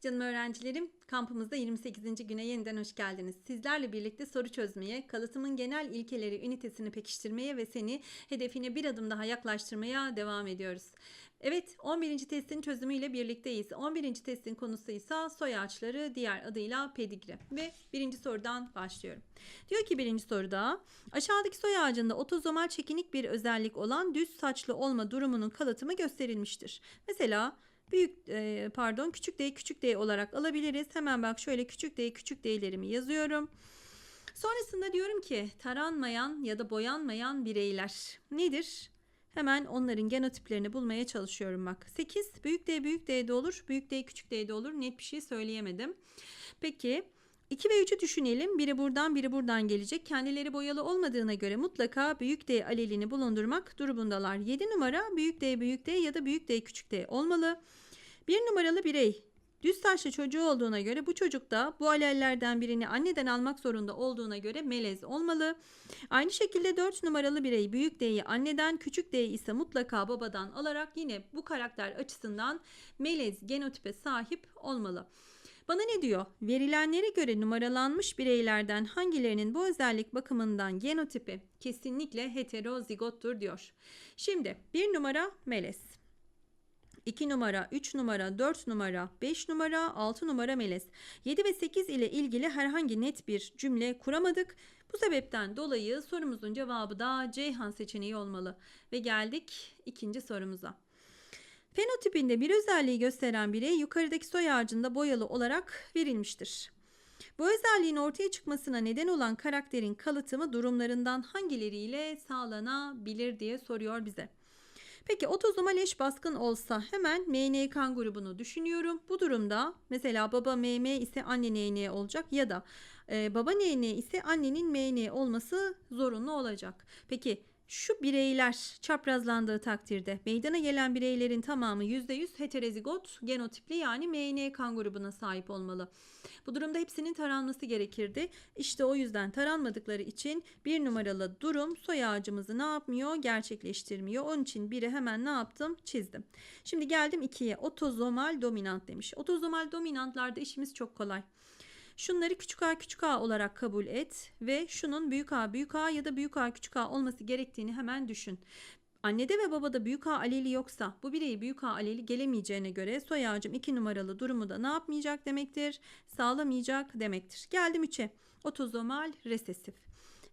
Canım öğrencilerim, kampımızda 28. güne yeniden hoş geldiniz. Sizlerle birlikte soru çözmeye, kalıtımın genel ilkeleri ünitesini pekiştirmeye ve seni hedefine bir adım daha yaklaştırmaya devam ediyoruz. Evet, 11. testin çözümüyle birlikteyiz. 11. testin konusu ise soy ağaçları, diğer adıyla pedigri. Ve birinci sorudan başlıyorum. Diyor ki birinci soruda, aşağıdaki soy ağacında otozomal çekinik bir özellik olan düz saçlı olma durumunun kalıtımı gösterilmiştir. Mesela büyük e, pardon küçük d küçük d olarak alabiliriz. Hemen bak şöyle küçük d küçük d'lerimi yazıyorum. Sonrasında diyorum ki taranmayan ya da boyanmayan bireyler nedir? Hemen onların genotiplerini bulmaya çalışıyorum bak. 8 büyük D büyük D'de olur. Büyük D küçük D'de olur. Net bir şey söyleyemedim. Peki 2 ve 3'ü düşünelim. Biri buradan biri buradan gelecek. Kendileri boyalı olmadığına göre mutlaka büyük D alelini bulundurmak durumundalar. 7 numara büyük D büyük D ya da büyük D küçük D olmalı. Bir numaralı birey düz saçlı çocuğu olduğuna göre bu çocuk da bu alellerden birini anneden almak zorunda olduğuna göre melez olmalı. Aynı şekilde 4 numaralı birey büyük D'yi anneden küçük D ise mutlaka babadan alarak yine bu karakter açısından melez genotipe sahip olmalı. Bana ne diyor? Verilenlere göre numaralanmış bireylerden hangilerinin bu özellik bakımından genotipi kesinlikle heterozigottur diyor. Şimdi bir numara melez. 2 numara, 3 numara, 4 numara, 5 numara, 6 numara melez. 7 ve 8 ile ilgili herhangi net bir cümle kuramadık. Bu sebepten dolayı sorumuzun cevabı da Ceyhan seçeneği olmalı. Ve geldik ikinci sorumuza. Fenotipinde bir özelliği gösteren birey yukarıdaki soy ağacında boyalı olarak verilmiştir. Bu özelliğin ortaya çıkmasına neden olan karakterin kalıtımı durumlarından hangileriyle sağlanabilir diye soruyor bize. Peki otozomal eş baskın olsa hemen MN kan grubunu düşünüyorum. Bu durumda mesela baba MM ise anne NN olacak ya da e, baba NN ise annenin MN olması zorunlu olacak. Peki şu bireyler çaprazlandığı takdirde meydana gelen bireylerin tamamı %100 heterozigot genotipli yani MN kan grubuna sahip olmalı. Bu durumda hepsinin taranması gerekirdi. İşte o yüzden taranmadıkları için bir numaralı durum soy ağacımızı ne yapmıyor? Gerçekleştirmiyor. Onun için biri hemen ne yaptım? Çizdim. Şimdi geldim ikiye. Otozomal dominant demiş. Otozomal dominantlarda işimiz çok kolay. Şunları küçük a küçük a olarak kabul et ve şunun büyük a büyük a ya da büyük a küçük a olması gerektiğini hemen düşün. Annede ve babada büyük A aleli yoksa bu bireyi büyük A aleli gelemeyeceğine göre soy ağacım 2 numaralı durumu da ne yapmayacak demektir? Sağlamayacak demektir. Geldim 3'e. Otozomal resesif.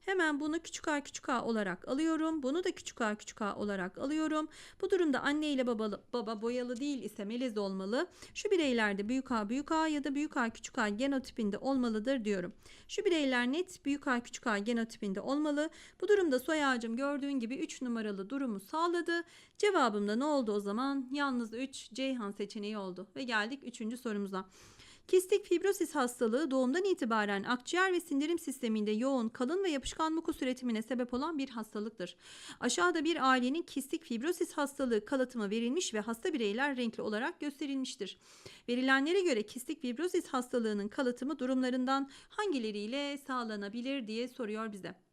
Hemen bunu küçük a küçük a olarak alıyorum. Bunu da küçük a küçük a olarak alıyorum. Bu durumda anne ile baba, baba boyalı değil ise melez olmalı. Şu bireylerde büyük a büyük a ya da büyük a küçük a genotipinde olmalıdır diyorum. Şu bireyler net büyük a küçük a genotipinde olmalı. Bu durumda soy ağacım gördüğün gibi 3 numaralı durumu sağladı. Cevabımda ne oldu o zaman? Yalnız 3 Ceyhan seçeneği oldu. Ve geldik 3. sorumuza. Kistik fibrosis hastalığı doğumdan itibaren akciğer ve sindirim sisteminde yoğun, kalın ve yapışkan mukus üretimine sebep olan bir hastalıktır. Aşağıda bir ailenin kistik fibrosis hastalığı kalıtımı verilmiş ve hasta bireyler renkli olarak gösterilmiştir. Verilenlere göre kistik fibrosis hastalığının kalıtımı durumlarından hangileriyle sağlanabilir diye soruyor bize.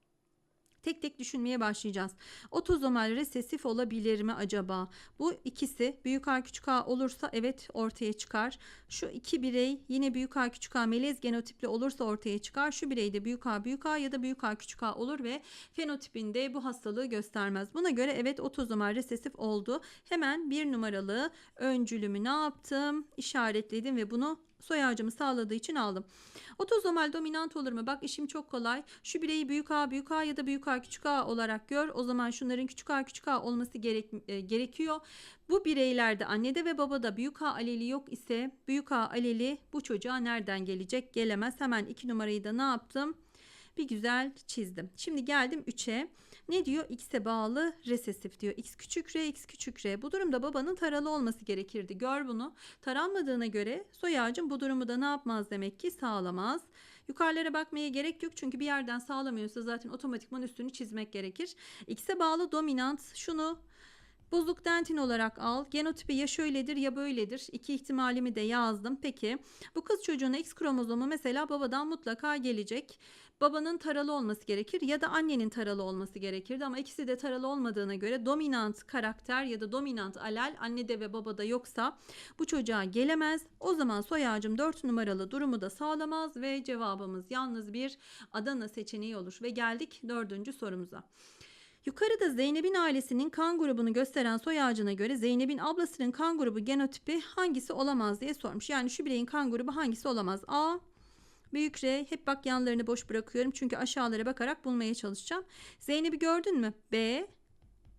Tek tek düşünmeye başlayacağız. Otozomal resesif olabilir mi acaba? Bu ikisi büyük A küçük A olursa evet ortaya çıkar. Şu iki birey yine büyük A küçük A melez genotipli olursa ortaya çıkar. Şu birey de büyük A büyük A ya da büyük A küçük A olur ve fenotipinde bu hastalığı göstermez. Buna göre evet otozomal resesif oldu. Hemen bir numaralı öncülümü ne yaptım? İşaretledim ve bunu soy ağacımı sağladığı için aldım. Otozomal dominant olur mu? Bak işim çok kolay. Şu bireyi büyük A, büyük A ya da büyük A, küçük A olarak gör. O zaman şunların küçük A, küçük A olması gerek, e, gerekiyor. Bu bireylerde annede ve babada büyük A aleli yok ise büyük A aleli bu çocuğa nereden gelecek? Gelemez. Hemen iki numarayı da ne yaptım? Bir güzel çizdim. Şimdi geldim 3'e. Ne diyor? X'e bağlı resesif diyor. X küçük R, X küçük R. Bu durumda babanın taralı olması gerekirdi. Gör bunu. Taranmadığına göre soy ağacın bu durumu da ne yapmaz demek ki? Sağlamaz. Yukarılara bakmaya gerek yok çünkü bir yerden sağlamıyorsa zaten otomatikman üstünü çizmek gerekir. X'e bağlı dominant şunu Bozuk dentin olarak al. Genotipi ya şöyledir ya böyledir. İki ihtimalimi de yazdım. Peki bu kız çocuğuna X kromozomu mesela babadan mutlaka gelecek. babanın taralı olması gerekir ya da annenin taralı olması gerekirdi ama ikisi de taralı olmadığına göre dominant karakter ya da dominant alel annede ve babada yoksa bu çocuğa gelemez. O zaman soy ağacım 4 numaralı durumu da sağlamaz ve cevabımız yalnız bir Adana seçeneği olur ve geldik dördüncü sorumuza. Yukarıda Zeynep'in ailesinin kan grubunu gösteren soy ağacına göre Zeynep'in ablasının kan grubu genotipi hangisi olamaz diye sormuş. Yani şu bireyin kan grubu hangisi olamaz? A, büyük R, hep bak yanlarını boş bırakıyorum çünkü aşağılara bakarak bulmaya çalışacağım. Zeynep'i gördün mü? B,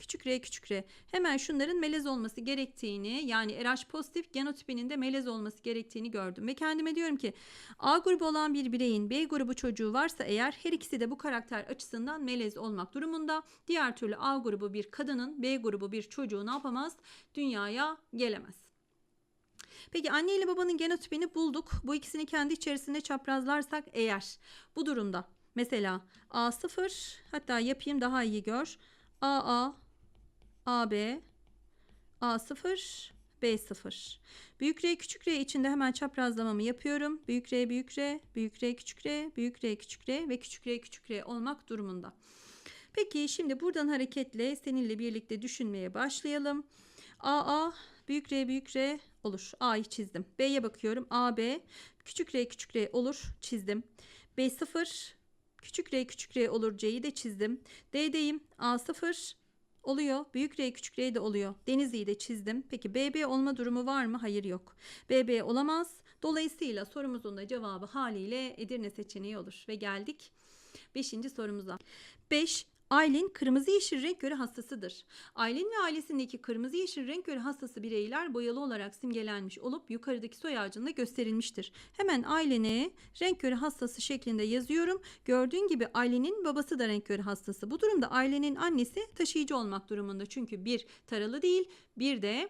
küçük r küçük r. Hemen şunların melez olması gerektiğini yani RH pozitif genotipinin de melez olması gerektiğini gördüm. Ve kendime diyorum ki A grubu olan bir bireyin B grubu çocuğu varsa eğer her ikisi de bu karakter açısından melez olmak durumunda. Diğer türlü A grubu bir kadının B grubu bir çocuğu ne yapamaz? Dünyaya gelemez. Peki anne ile babanın genotipini bulduk. Bu ikisini kendi içerisinde çaprazlarsak eğer bu durumda mesela A0 hatta yapayım daha iyi gör. AA AB A0 B0 Büyük R küçük R içinde hemen çaprazlamamı yapıyorum. Büyük R büyük R, büyük R küçük R, büyük R küçük R ve küçük R küçük R olmak durumunda. Peki şimdi buradan hareketle seninle birlikte düşünmeye başlayalım. AA büyük R büyük R olur. A'yı çizdim. B'ye bakıyorum. AB küçük R küçük R olur. Çizdim. B0 küçük R küçük R olur. C'yi de çizdim. D'deyim. A0 oluyor. Büyük R küçük R de oluyor. Denizli'yi de çizdim. Peki BB olma durumu var mı? Hayır yok. BB olamaz. Dolayısıyla sorumuzun da cevabı haliyle Edirne seçeneği olur. Ve geldik 5. sorumuza. 5. Aylin kırmızı yeşil renk körü hastasıdır. Aylin ve ailesindeki kırmızı yeşil renk körü hastası bireyler boyalı olarak simgelenmiş olup yukarıdaki soy ağacında gösterilmiştir. Hemen Aylin'e renk körü hastası şeklinde yazıyorum. Gördüğün gibi Aylin'in babası da renk körü hastası. Bu durumda Aylin'in annesi taşıyıcı olmak durumunda. Çünkü bir taralı değil bir de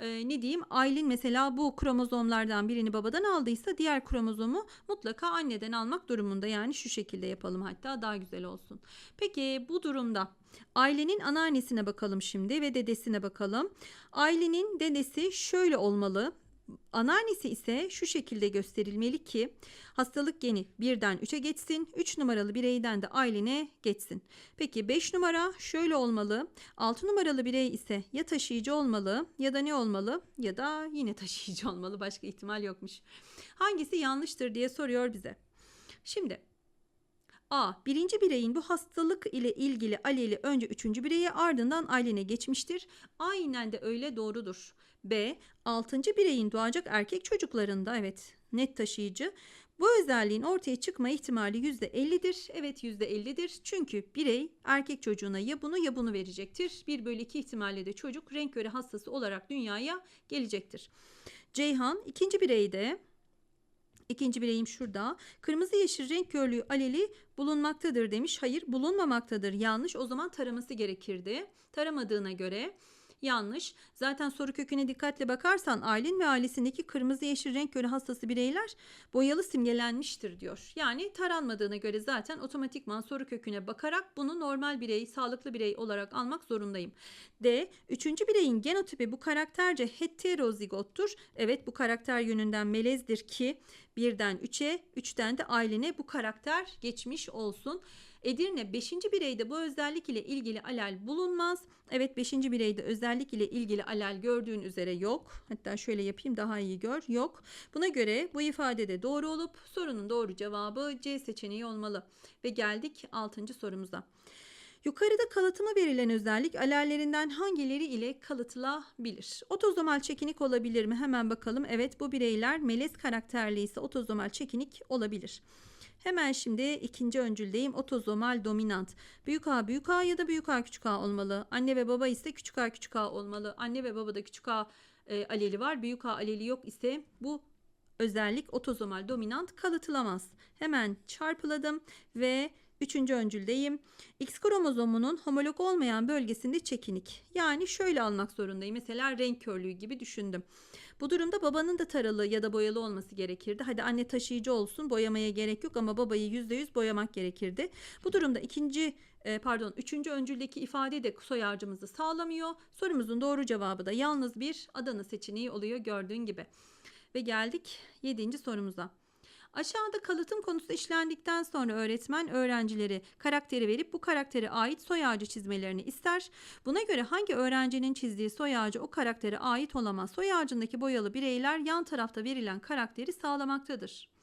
e, ne diyeyim Aylin mesela bu kromozomlardan birini babadan aldıysa diğer kromozomu mutlaka anneden almak durumunda. Yani şu şekilde yapalım hatta daha güzel olsun. Peki bu durumda Ailenin anneannesine bakalım şimdi ve dedesine bakalım. Ailenin dedesi şöyle olmalı. Anneannesi ise şu şekilde gösterilmeli ki hastalık geni birden 3'e geçsin. 3 numaralı bireyden de ailene geçsin. Peki 5 numara şöyle olmalı. 6 numaralı birey ise ya taşıyıcı olmalı ya da ne olmalı ya da yine taşıyıcı olmalı. Başka ihtimal yokmuş. Hangisi yanlıştır diye soruyor bize. Şimdi A. Birinci bireyin bu hastalık ile ilgili aleli önce üçüncü bireye ardından ailene geçmiştir. Aynen de öyle doğrudur. B. Altıncı bireyin doğacak erkek çocuklarında evet net taşıyıcı. Bu özelliğin ortaya çıkma ihtimali %50'dir. Evet %50'dir. Çünkü birey erkek çocuğuna ya bunu ya bunu verecektir. 1 bölü 2 ihtimalle de çocuk renk göre hastası olarak dünyaya gelecektir. Ceyhan ikinci bireyde İkinci bireyim şurada. Kırmızı yeşil renk körlüğü aleli bulunmaktadır demiş. Hayır bulunmamaktadır. Yanlış. O zaman taraması gerekirdi. Taramadığına göre yanlış. Zaten soru köküne dikkatle bakarsan Aylin ve ailesindeki kırmızı yeşil renk körü hastası bireyler boyalı simgelenmiştir diyor. Yani taranmadığına göre zaten otomatikman soru köküne bakarak bunu normal birey, sağlıklı birey olarak almak zorundayım. D. Üçüncü bireyin genotipi bu karakterce heterozigottur. Evet bu karakter yönünden melezdir ki birden 3'e, 3'ten de ailene bu karakter geçmiş olsun. Edirne 5. bireyde bu özellik ile ilgili alel bulunmaz. Evet 5. bireyde özellik ile ilgili alel gördüğün üzere yok. Hatta şöyle yapayım daha iyi gör. Yok. Buna göre bu ifade de doğru olup sorunun doğru cevabı C seçeneği olmalı. Ve geldik 6. sorumuza. Yukarıda kalıtıma verilen özellik alellerinden hangileri ile kalıtılabilir? Otozomal çekinik olabilir mi? Hemen bakalım. Evet bu bireyler melez karakterli ise otozomal çekinik olabilir. Hemen şimdi ikinci öncüldeyim. Otozomal dominant. Büyük A büyük A ya da büyük A küçük A olmalı. Anne ve baba ise küçük A küçük A olmalı. Anne ve babada küçük A e, aleli var. Büyük A aleli yok ise bu özellik otozomal dominant kalıtılamaz. Hemen çarpıladım ve Üçüncü öncüldeyim. X kromozomunun homolog olmayan bölgesinde çekinik. Yani şöyle almak zorundayım. Mesela renk körlüğü gibi düşündüm. Bu durumda babanın da taralı ya da boyalı olması gerekirdi. Hadi anne taşıyıcı olsun boyamaya gerek yok ama babayı %100 boyamak gerekirdi. Bu durumda ikinci e, pardon üçüncü öncüldeki ifade de soy ağacımızı sağlamıyor. Sorumuzun doğru cevabı da yalnız bir Adana seçeneği oluyor gördüğün gibi. Ve geldik yedinci sorumuza. Aşağıda kalıtım konusu işlendikten sonra öğretmen öğrencilere karakteri verip bu karaktere ait soy ağacı çizmelerini ister. Buna göre hangi öğrencinin çizdiği soy ağacı o karaktere ait olamaz? Soy ağacındaki boyalı bireyler yan tarafta verilen karakteri sağlamaktadır.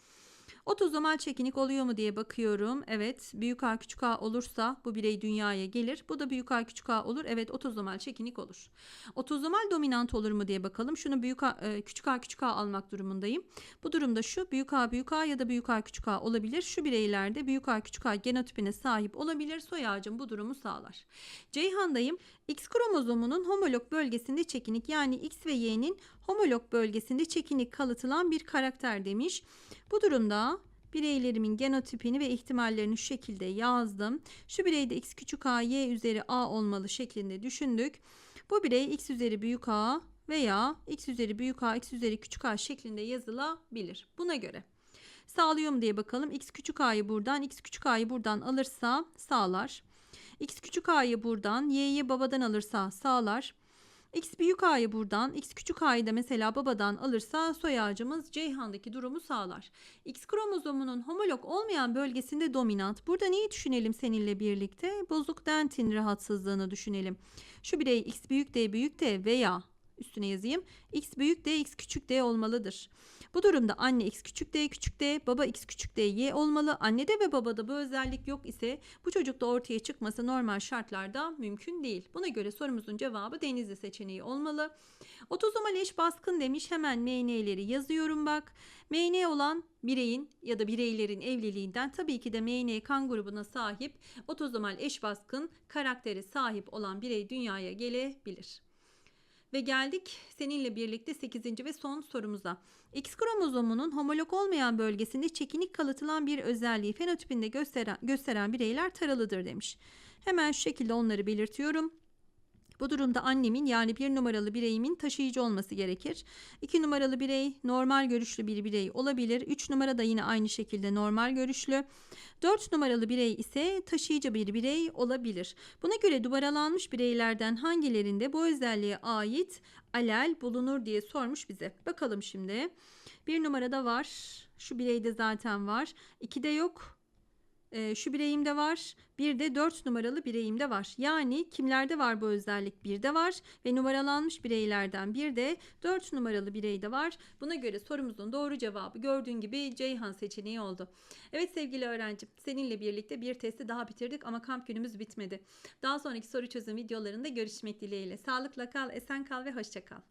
Otozomal çekinik oluyor mu diye bakıyorum. Evet büyük A küçük A olursa bu birey dünyaya gelir. Bu da büyük A küçük A olur. Evet otozomal çekinik olur. Otozomal dominant olur mu diye bakalım. Şunu büyük A, e, küçük A küçük A almak durumundayım. Bu durumda şu büyük A büyük A ya da büyük A küçük A olabilir. Şu bireylerde büyük A küçük A genotipine sahip olabilir. Soy ağacım bu durumu sağlar. Ceyhan'dayım. X kromozomunun homolog bölgesinde çekinik yani X ve Y'nin homolog bölgesinde çekinik kalıtılan bir karakter demiş. Bu durumda bireylerimin genotipini ve ihtimallerini şu şekilde yazdım. Şu bireyde x küçük a y üzeri a olmalı şeklinde düşündük. Bu birey x üzeri büyük a veya x üzeri büyük a x üzeri küçük a şeklinde yazılabilir. Buna göre sağlıyor mu diye bakalım. x küçük a'yı buradan x küçük a'yı buradan alırsa sağlar. X küçük a'yı buradan y'yi babadan alırsa sağlar. X büyük A'yı buradan, X küçük A'yı da mesela babadan alırsa soy ağacımız Ceyhan'daki durumu sağlar. X kromozomunun homolog olmayan bölgesinde dominant. Burada neyi düşünelim seninle birlikte? Bozuk dentin rahatsızlığını düşünelim. Şu birey X büyük D büyük D veya üstüne yazayım. X büyük D X küçük D olmalıdır. Bu durumda anne x küçük d küçük d, baba x küçük d y olmalı. Annede ve babada bu özellik yok ise bu çocukta ortaya çıkması normal şartlarda mümkün değil. Buna göre sorumuzun cevabı denizli seçeneği olmalı. Otozomal eş baskın demiş. Hemen MN'leri yazıyorum bak. MN olan bireyin ya da bireylerin evliliğinden tabii ki de MN kan grubuna sahip otozomal eş baskın karakteri sahip olan birey dünyaya gelebilir. Ve geldik seninle birlikte 8. ve son sorumuza. X kromozomunun homolog olmayan bölgesinde çekinik kalıtılan bir özelliği fenotipinde gösteren, gösteren bireyler taralıdır demiş. Hemen şu şekilde onları belirtiyorum. Bu durumda annemin yani bir numaralı bireyimin taşıyıcı olması gerekir. 2 numaralı birey normal görüşlü bir birey olabilir. 3 numara da yine aynı şekilde normal görüşlü. 4 numaralı birey ise taşıyıcı bir birey olabilir. Buna göre numaralanmış bireylerden hangilerinde bu özelliğe ait alel bulunur diye sormuş bize. Bakalım şimdi. Bir numarada var. Şu bireyde zaten var. 2'de yok. Ee, şu bireyimde var. Bir de 4 numaralı bireyimde var. Yani kimlerde var bu özellik? Bir de var ve numaralanmış bireylerden bir de 4 numaralı bireyde var. Buna göre sorumuzun doğru cevabı gördüğün gibi Ceyhan seçeneği oldu. Evet sevgili öğrencim seninle birlikte bir testi daha bitirdik ama kamp günümüz bitmedi. Daha sonraki soru çözüm videolarında görüşmek dileğiyle. Sağlıkla kal, esen kal ve hoşça kal.